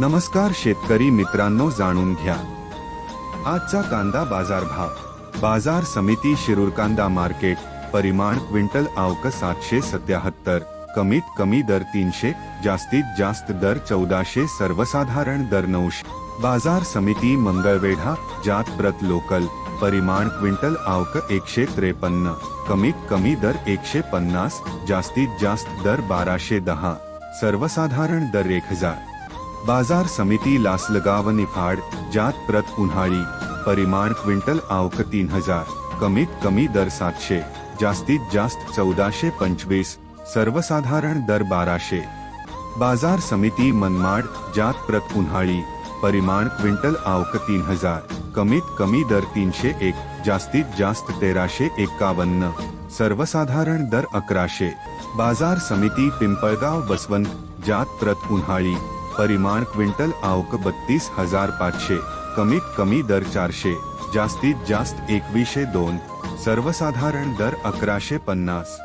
नमस्कार शेतकरी मित्रांनो जाणून घ्या. आजचा कांदा बाजार भाव. बाजार समिती शिरूर कांदा मार्केट. परिमाण क्विंटल आवक सातशे सत्याहत्तर. कमीत कमी दर तीनशे जास्तीत जास्त दर चौदाशे सर्वसाधारण दर नऊशे. बाजार समिती मंगळवेढा जात प्रत लोकल. परिमाण क्विंटल आवक एकशे त्रेपन्न. कमीत कमी दर एकशे पन्नास जास्तीत जास्त दर बाराशे दहा. सर्वसाधारण दर एक हजार. बाज़ार समिती लासलगाव निफाड जात प्रत उन्हाळी, परिमाण क्विंटल आवक तीन हज़ार, कमीत कमी दर सातशे, जास्तीत जास्त चौदाशे पंचवीस, सर्वसाधारण दर बाराशे. बाज़ार समिती मनमाड, जात प्रत उन्हाळी, परिमाण क्विंटल आवक तीन हज़ार, कमीत कमी दर तीनशे एक, जास्तीत जास्त तेराशे एक्कावन्न सर्वसाधारण दर अकराशे. बाज़ार समिती पिंपळगाव बसवंत, जात प्रत उन्हाळी परिमाण क्विंटल आवक बत्तीस हजार पाचशे कमीत कमी दर चारशे जास्तीत जास्त एकवीसशे दोन सर्वसाधारण दर अकराशे पन्नास.